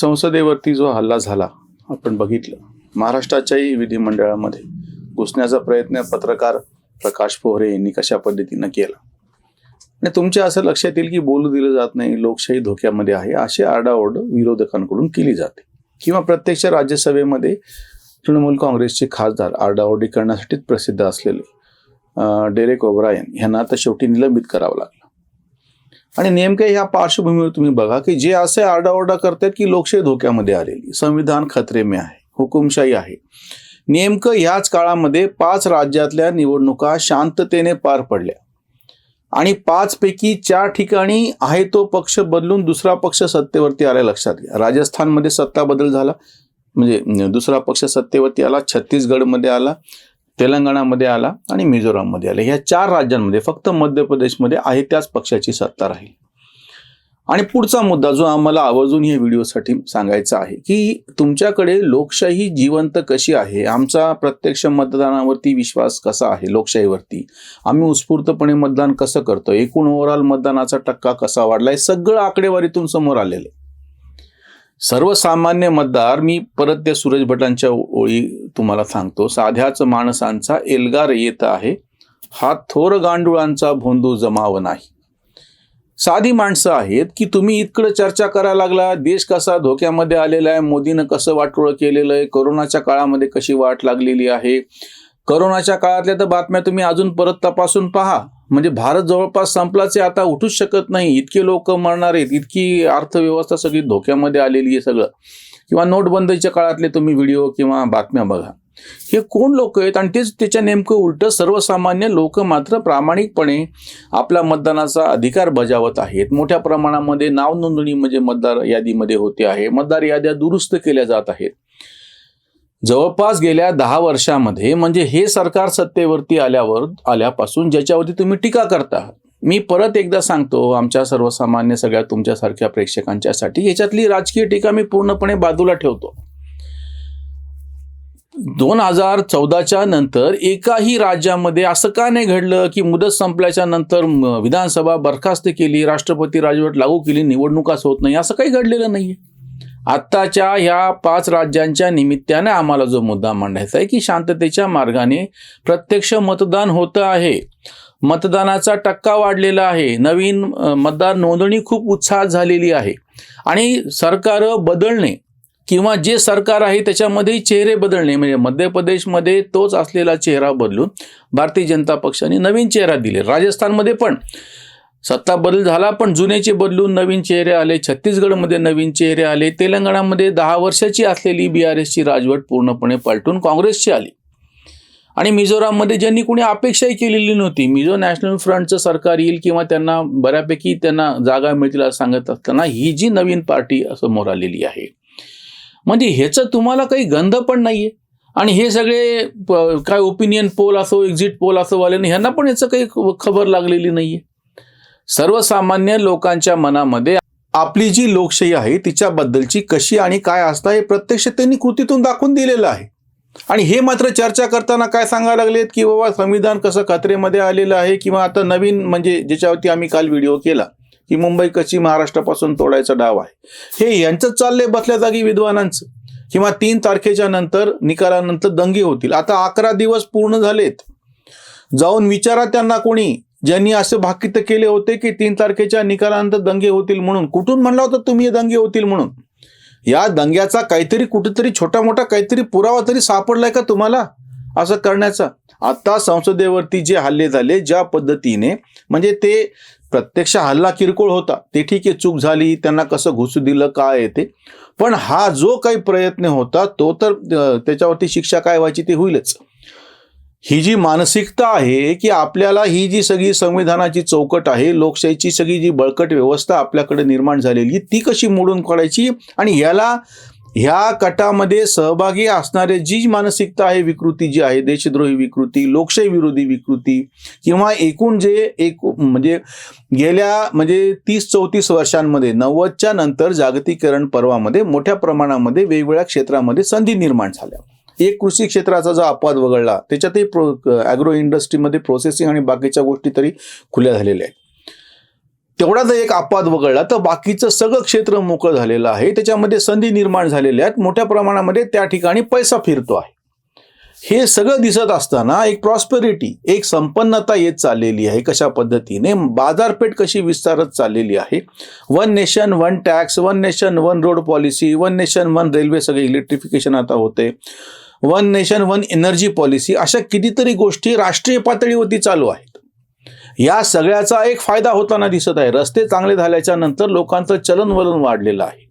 संसदेवरती जो हल्ला झाला आपण बघितलं. महाराष्ट्राच्याही विधिमंडळामध्ये घुसण्याचा प्रयत्न पत्रकार प्रकाश पोहरे यांनी कशा पद्धतीनं केला? आणि तुमच्या असं लक्षात येईल की बोलू दिलं जात नाही लोकशाही धोक्यामध्ये आहे अशी आरडाओरड विरोधकांकडून केली जाते. किंवा प्रत्यक्ष राज्यसभेमध्ये तृणमूल काँग्रेसचे खासदार आरडाओरडी करण्यासाठीच प्रसिद्ध असलेले डेरेक ओब्रायन यांना आता शेवटी निलंबित करावं लागलं. आणि नेमक्या ह्या पार्श्वभूमीवर तुम्ही बघा की जे असे आरडाओरडा करतात की लोकशाही धोक्यामध्ये आलेली संविधान खतरे आहे हुकुमशाही आहे. नेमकं ह्याच काळामध्ये पाच राज्यातल्या निवडणुका शांततेने पार पडल्या. आणि पाचपैकी चार ठिकाणी आहे तो पक्ष बदलून दुसरा पक्ष सत्तेवरती आल्या लक्षात घ्या. राजस्थानमध्ये सत्ता बदल झाला म्हणजे दुसरा पक्ष सत्तेवरती आला छत्तीसगडमध्ये आला तेलंगणामध्ये आला आणि मिझोराममध्ये आला. ह्या चार राज्यांमध्ये फक्त मध्य प्रदेशमध्ये आहे त्याच पक्षाची सत्ता राहील. आणि पुढचा मुद्दा जो आम्हाला आवर्जून या व्हिडिओसाठी सांगायचा आहे की तुमच्याकडे लोकशाही जिवंत कशी आहे? आमचा प्रत्यक्ष मतदानावरती विश्वास कसा आहे लोकशाहीवरती? आम्ही उत्स्फूर्तपणे मतदान कसं करतो एकूण ओव्हरऑल मतदानाचा टक्का कसा वाढलाय? सगळं आकडेवारीतून समोर आलेलं आहे. सर्वसामान्य मतदार मी परत त्या सूरज भटांच्या ओळी तुम्हाला सांगतो. साध्याच माणसांचा एल्गार येत आहे. हा थोर गांडुळांचा भोंदू जमाव नाही. साधी माणसं आहेत की तुम्ही इतकडं चर्चा करायला लागला देश कसा धोक्यामध्ये आलेला आहे मोदीनं कसं वाटोळं केलेलं आहे कोरोनाच्या काळामध्ये कशी वाट लागलेली आहे? कोरोनाच्या काळातल्या तर बातम्या तुम्ही अजून परत तपासून पहा. म्हणजे भारत जवळपास संपलाच आहे आता उठूच शकत नाही. इतके लोक मरणार आहेत इतकी अर्थव्यवस्था सगळी धोक्यामध्ये आलेली आहे सगळं. किंवा नोटबंदीच्या काळातले तुम्ही व्हिडिओ किंवा बातम्या बघा. हे कोण लोक आहेत? आणि तेच त्याच्या नेमकं उलट सर्वसामान्य लोक मात्र प्रामाणिकपणे आपला मतदानाचा अधिकार बजावत आहेत. मोठ्या प्रमाणामध्ये नाव नोंदणी म्हणजे मतदार यादीमध्ये होते आहे. मतदार याद्या दुरुस्त केल्या जात आहेत. जवळपास गेल्या दहा वर्षामध्ये म्हणजे हे सरकार सत्तेवरती आल्यावर आल्यापासून ज्याच्यावरती तुम्ही टीका करता. मी परत एकदा सांगतो आमच्या सर्वसामान्य सगळ्या तुमच्यासारख्या प्रेक्षकांच्यासाठी याच्यातली राजकीय टीका मी पूर्णपणे बाजूला ठेवतो. दोन हजार चौदाच्या नंतर एकाही राज्यामध्ये असं का नाही घडलं की मुदत संपल्याच्या नंतर विधानसभा बरखास्त केली राष्ट्रपती राजवट लागू केली निवडणुकाच होत नाही असं काही घडलेलं नाहीये. आत्ताच्या ह्या पाच राज्यांच्या निमित्ताने आम्हाला जो मुद्दा मांडायचा आहे की शांततेच्या मार्गाने प्रत्यक्ष मतदान होतं आहे. मतदानाचा टक्का वाढलेला आहे. नवीन मतदार नोंदणी खूप उत्साहात झालेली आहे. आणि सरकार बदलणे किंवा जे सरकार आहे त्याच्यामध्ये चेहरे बदलणे म्हणजे मध्य प्रदेशमध्ये तोच असलेला चेहरा बदलून भारतीय जनता पक्षाने नवीन चेहरा दिले. राजस्थानमध्ये पण सत्ता बदल झाला पण जुनेचे बदलून नवीन चेहरे आले. छत्तीसगडमध्ये नवीन चेहरे आले. तेलंगणामध्ये दहा वर्षाची असलेली बी आर एसची राजवट पूर्णपणे पलटून काँग्रेसची आली. आणि मिझोराममध्ये ज्यांनी कोणी अपेक्षाही केलेली नव्हती मिझो नॅशनल फ्रंटचं सरकार येईल किंवा त्यांना बऱ्यापैकी त्यांना जागा मिळतील असं सांगत असताना ही जी नवीन पार्टी समोर आलेली आहे. म्हणजे ह्याचं तुम्हाला काही गंध पण नाही आहे आणि हे सगळे काय ओपिनियन पोल असो एक्झिट पोल असो वाल्याने ह्यांना पण याचं काही ख- खबर लागलेली नाहीये? सर्वसामान्य लोकांच्या मनामध्ये आपली जी लोकशाही आहे तिच्याबद्दलची कशी आणि काय असता हे प्रत्यक्ष त्यांनी कृतीतून दाखवून दिलेलं आहे. आणि हे मात्र चर्चा करताना काय सांगायला लागलेत की बाबा संविधान कसं खतरेमध्ये आलेलं आहे किंवा आता नवीन म्हणजे ज्याच्यावरती आम्ही काल व्हिडिओ केला की मुंबई कशी महाराष्ट्रापासून तोडायचा डाव आहे. हे यांचं चाललंय बसल्या जागी विद्वानांचं. किंवा तीन तारखेच्या नंतर निकालानंतर दंगे होतील. आता अकरा दिवस पूर्ण झालेत. जाऊन विचारा त्यांना कोणी. ज्यांनी असे भाकित केले होते की तीन तारखेच्या निकालानंतर दंगे होतील म्हणून. कुठून म्हणला होता तुम्ही दंगे होतील म्हणून? या दंग्याचा काहीतरी कुठेतरी छोटा मोठा काहीतरी पुरावा तरी सापडलाय का तुम्हाला? असं करण्याचा. आता संसदेवरती जे हल्ले झाले ज्या पद्धतीने म्हणजे ते प्रत्यक्ष हल्ला किरकोळ होता. ते ठीक आहे चूक झाली त्यांना कसं घुसू दिलं काय येते पण हा जो काही प्रयत्न होता तो तर त्याच्यावरती शिक्षा काय व्हायची ती होईलच. ही जी मानसिकता आहे की आपल्याला ही जी सगळी संविधानाची चौकट आहे लोकशाहीची सगळी जी बळकट व्यवस्था आपल्याकडे निर्माण झालेली ती कशी मोडून काढायची? आणि याला ह्या कटामध्ये सहभागी असणारे जी मानसिकता आहे विकृती जी आहे देशद्रोही विकृती लोकशाही विरोधी विकृती किंवा एकूण जे एक म्हणजे गेल्या म्हणजे तीस चौतीस वर्षांमध्ये नव्वदच्या नंतर जागतिकीकरण पर्वामध्ये मोठ्या प्रमाणामध्ये वेगवेगळ्या क्षेत्रामध्ये संधी निर्माण झाल्या. एक कृषी क्षेत्राचा जो अपवाद वगळला त्याच्यातही प्रो ॲग्रो इंडस्ट्रीमध्ये प्रोसेसिंग आणि बाकीच्या गोष्टी तरी खुल्या झालेल्या आहेत. तेवढा जर एक अपवाद वगळला तर बाकीचं सगळं क्षेत्र मोकळं झालेलं आहे. त्याच्यामध्ये संधी निर्माण झालेल्या आहेत. मोठ्या प्रमाणामध्ये त्या ठिकाणी पैसा फिरतो आहे. हे सगळं दिसत असताना एक प्रॉस्पेरिटी एक संपन्नता येत चाललेली आहे कशा पद्धतीने? बाजारपेठ कशी विस्तारत चाललेली आहे? One nation one tax one nation one road policy one nation one railway सगळे इलेक्ट्रिफिकेशन आता होते. One nation one energy policy अशा कितीतरी गोष्टी राष्ट्रीय पातळीवरती चालू आहेत. या सगळ्याचा एक फायदा होताना दिसत आहे. रस्ते चांगले झाल्याच्यानंतर लोकांचं चलनवलन वाढलेलं आहे.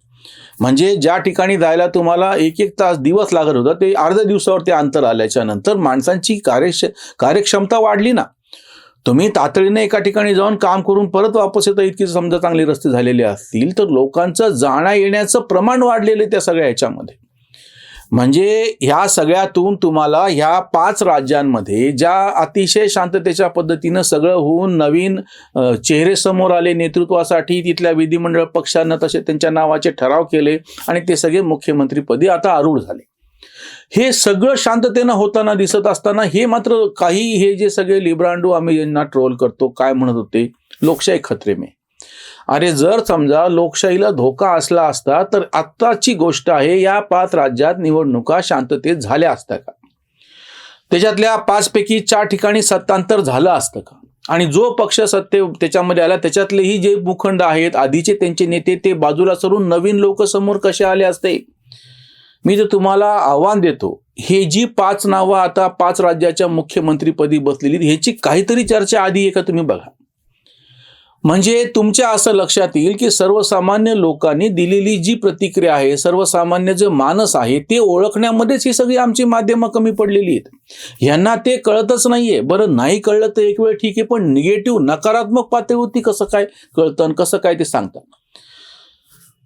म्हणजे ज्या ठिकाणी जायला तुम्हाला एक एक तास दिवस लागत होता ते अर्ध्या दिवसावर ते अंतर आल्याच्यानंतर माणसांची कार्यक्ष कार्यक्षमता वाढली ना. तुम्ही तातडीने एका ठिकाणी जाऊन काम करून परत वापस येतं इतकी समजा चांगले रस्ते झालेले असतील तर लोकांचं जाण्या येण्याचं प्रमाण वाढलेलं आहे त्या सगळ्या ह्याच्यामध्ये. म्हणजे ह्या सगळ्यातून तुम्हाला ह्या पाच राज्यांमध्ये ज्या अतिशय शांततेच्या पद्धतीनं सगळं होऊन नवीन चेहरे समोर आले नेतृत्वासाठी तिथल्या विधिमंडळ पक्षानं तसे त्यांच्या नावाचे ठराव केले आणि ते सगळे मुख्यमंत्रीपदी आता आरूढ झाले. हे सगळं शांततेनं होताना दिसत असताना हे मात्र काही हे जे सगळे लिब्रांडो आम्ही यांना ट्रोल करतो काय म्हणत होते? लोकशाही खत्रेमे. अरे जर समजा लोकशाहीला धोका असला असता तर आत्ताची गोष्ट आहे या पाच राज्यात निवडणुका शांततेत झाल्या असत्या का? त्याच्यातल्या पाचपैकी चार ठिकाणी सत्तांतर झालं असतं का? आणि जो पक्ष सत्ते त्याच्यामध्ये आला त्याच्यातलेही जे भूखंड आहेत आधीचे त्यांचे नेते ते बाजूला सरून नवीन लोक समोर कसे आले असते? मी तर तुम्हाला आव्हान देतो हे जी पाच नावं आता पाच राज्याच्या मुख्यमंत्रीपदी बसलेली ह्याची काहीतरी चर्चा आधी आहे का तुम्ही बघा. म्हणजे तुमच्या असं लक्षात येईल की सर्वसामान्य लोकांनी दिलेली जी प्रतिक्रिया आहे सर्वसामान्य जे मानस आहे ते ओळखण्यामध्येच ही सगळी आमची माध्यमं कमी पडलेली आहेत. यांना ते कळतच नाहीये. बरं नाही कळलं तर एक वेळ ठीक आहे पण निगेटिव्ह नकारात्मक पातळीवरती कसं काय कळतं आणि कसं काय ते सांगतात?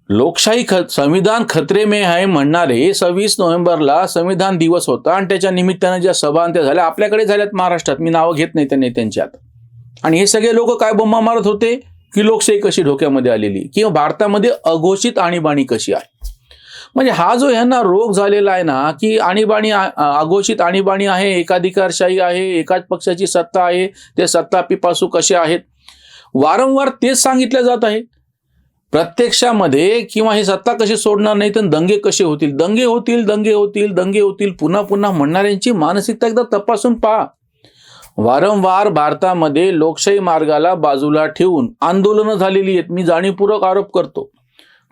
लोकशाही ख संविधान खतरे में आहे म्हणणारे सव्वीस नोव्हेंबरला संविधान दिवस होता आणि त्याच्या निमित्तानं ज्या सभा त्या झाल्या आपल्याकडे झाल्यात महाराष्ट्रात. मी नावं घेत नाही त्या नेत्यांची आता. आणि हे सगळे लोक काय बोंबा मारत होते? की लोकशाही कशी धोक्यामध्ये आलेली? किंवा भारतामध्ये अघोषित आणीबाणी कशी आहे? म्हणजे हा जो ह्यांना रोग झालेला आहे ना की आणीबाणी अघोषित आणीबाणी आहे एकाधिकारशाही आहे एकाच पक्षाची सत्ता आहे ते सत्ता पिपासू कसे आहेत? वारंवार तेच सांगितलं जात आहे. प्रत्यक्षामध्ये किंवा हे सत्ता कशी सोडणार नाही तर दंगे कसे होतील? दंगे होतील दंगे होतील दंगे होतील पुन्हा पुन्हा म्हणणाऱ्यांची मानसिकता एकदा तपासून पहा. वारंवार भारतामध्ये लोकशाही मार्गाला बाजूला ठेवून आंदोलनं झालेली आहेत. मी जाणीवपूर्वक आरोप करतो.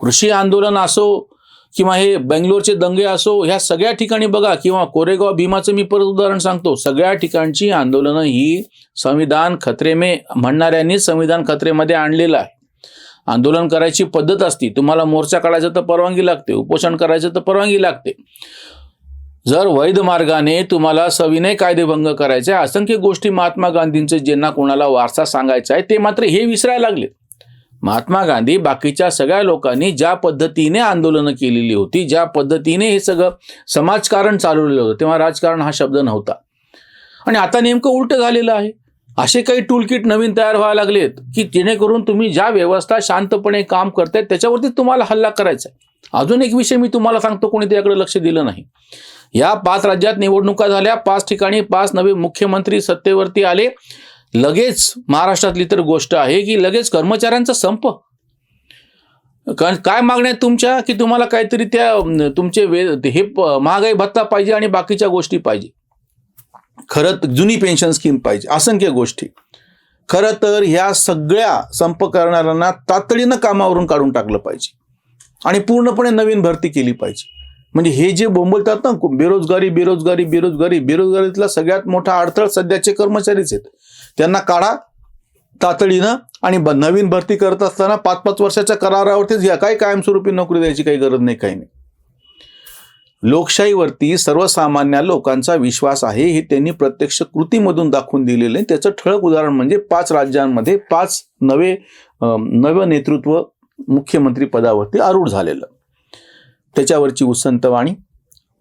कृषी आंदोलन असो किंवा हे बेंगलोरचे दंगे असो ह्या सगळ्या ठिकाणी बघा किंवा कोरेगाव भीमाचं मी परत उदाहरण सांगतो. सगळ्या ठिकाणची आंदोलनं ही संविधान खत्रेमे म्हणणाऱ्यांनी संविधान खत्रेमध्ये आणलेलं आहे. आंदोलन करायची पद्धत असती. तुम्हाला मोर्चा काढायचा तर परवानगी लागते. उपोषण करायचं तर परवानगी लागते. जर वैध मार्गाने तुम्हाला सविनय कायदेभंग करायचे आहे, असंख्य गोष्टी महात्मा गांधींचे ज्यांना कोणाला वारसा सांगायचा आहे ते मात्र हे विसरायला लागले. महात्मा गांधी बाकीच्या सगळ्या लोकांनी ज्या पद्धतीने आंदोलनं केलेली होती ज्या पद्धतीने हे सगळं समाजकारण चालवलेलं होतं तेव्हा राजकारण हा शब्द नव्हता. आणि आता नेमकं उलट झालेलं आहे. असे काही टूलकिट नवीन तयार व्हायला लागलेत की जेणेकरून तुम्ही ज्या व्यवस्था शांतपणे काम करतायत त्याच्यावरती तुम्हाला हल्ला करायचा आहे. अजून एक विषय मी तुम्हाला सांगतो कोणी त्याकडे लक्ष दिलं नाही. या पाच राज्यात निवडणुका झाल्या. पाच ठिकाणी पाच नवे मुख्यमंत्री सत्तेवरती आले. लगेच महाराष्ट्रातली तर गोष्ट आहे की लगेच कर्मचाऱ्यांचा संप. कारण काय मागण्या तुमच्या की तुम्हाला काहीतरी त्या तुमचे वे हे प- महागाई भत्ता पाहिजे आणि बाकीच्या गोष्टी पाहिजे. खरं जुनी पेन्शन स्कीम पाहिजे. असंख्य गोष्टी. खरं तर ह्या सगळ्या संप करणाऱ्यांना तातडीनं कामावरून काढून टाकलं पाहिजे. आणि पूर्णपणे नवीन भरती केली पाहिजे. म्हणजे हे जे बोंबलतात ना बेरोजगारी बेरोजगारी बेरोजगारी बेरोजगारीतला सगळ्यात मोठा अडथळा सध्याचे कर्मचारीच आहेत. त्यांना काढा तातडीनं आणि नवीन भरती करत असताना पाच पाच वर्षाच्या करारावरतीच या काय कायमस्वरूपी नोकरी द्यायची काही गरज नाही काही नाही. लोकशाहीवरती सर्वसामान्य लोकांचा विश्वास आहे हे त्यांनी प्रत्यक्ष कृतीमधून दाखवून दिलेलं आहे. त्याचं ठळक उदाहरण म्हणजे पाच राज्यांमध्ये पाच नवे नवं नेतृत्व मुख्यमंत्री पदावरती आरूढ झालेलं. त्याच्यावरची उसंतवाणी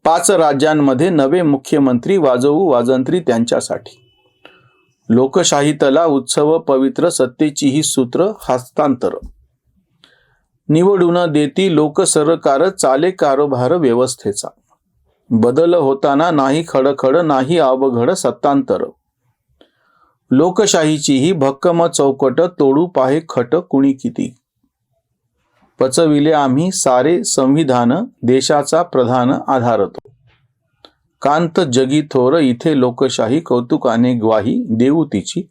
पाच राज्यांमध्ये नवे मुख्यमंत्री वाजवू वाजंत्री त्यांच्यासाठी. लोकशाहीतला उत्सव पवित्र सत्तेची ही सूत्र हस्तांतर. निवडून देती लोकसरकार चाले कारभार व्यवस्थेचा. बदल होताना नाही खडखड नाही अवघड सत्तांतर. लोकशाहीची ही भक्कम चौकट तोडू पाहे खट कुणी किती. पचविले आम्ही सारे संविधान देशाचा प्रधान आधारतो. कांत जगी थोर इथे लोकशाही कौतुकाने ग्वाही देऊ तिची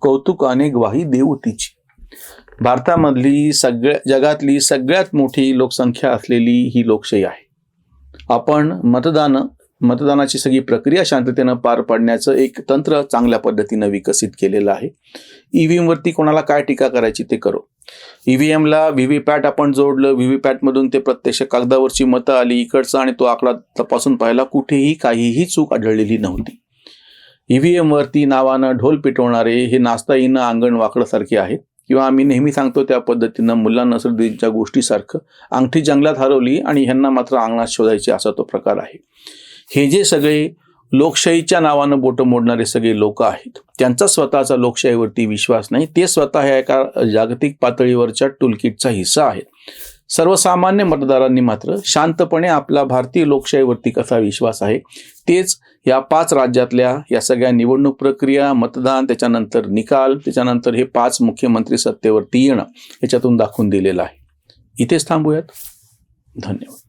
कौतुकाने ग्वाही देऊ तिची भारतामधली सगळ्या जगातली सगळ्यात मोठी लोकसंख्या असलेली ही लोकशाही आहे. आपण मतदान मतदानाची सगळी प्रक्रिया शांततेनं पार पाडण्याचं एक तंत्र चांगल्या पद्धतीनं विकसित केलेलं आहे. ईव्हीएम वरती कोणाला काय टीका करायची ते करो. ईव्हीएमला व्हीव्हीपॅट आपण जोडलं व्हीव्हीपॅट मधून ते प्रत्यक्ष कागदावरची मतं आली इकडचा आणि तो आकडा तपासून पाहिला कुठेही काहीही चूक आढळलेली नव्हती. ईव्हीएम वरती नावानं ढोल पिटवणारे हे नाचता येणं अंगण वाकडसारखे आहेत. किंवा आम्ही नेहमी सांगतो त्या पद्धतीनं मुल्ला नसरुद्दीनच्या गोष्टीसारखं अंगठी जंगलात हरवली आणि ह्यांना मात्र अंगणात शोधायची असा तो प्रकार आहे. हे जे सगळे लोकशाहीच्या नावानं बोटं मोडणारे सगळे लोक आहेत त्यांचा स्वतःचा लोकशाहीवरती विश्वास नाही ते स्वतः ह्या एका जागतिक पातळीवरच्या टूलकिटचा हिस्सा आहेत. सर्वसामान्य मतदारांनी मात्र शांतपणे आपला भारतीय लोकशाहीवरती कसा विश्वास आहे तेच या पाच राज्यातल्या या सगळ्या निवडणूक प्रक्रिया मतदान त्याच्यानंतर निकाल त्याच्यानंतर हे पाच मुख्यमंत्री सत्तेवरती येणं याच्यातून दाखवून दिलेलं आहे. इथेच थांबूयात. धन्यवाद.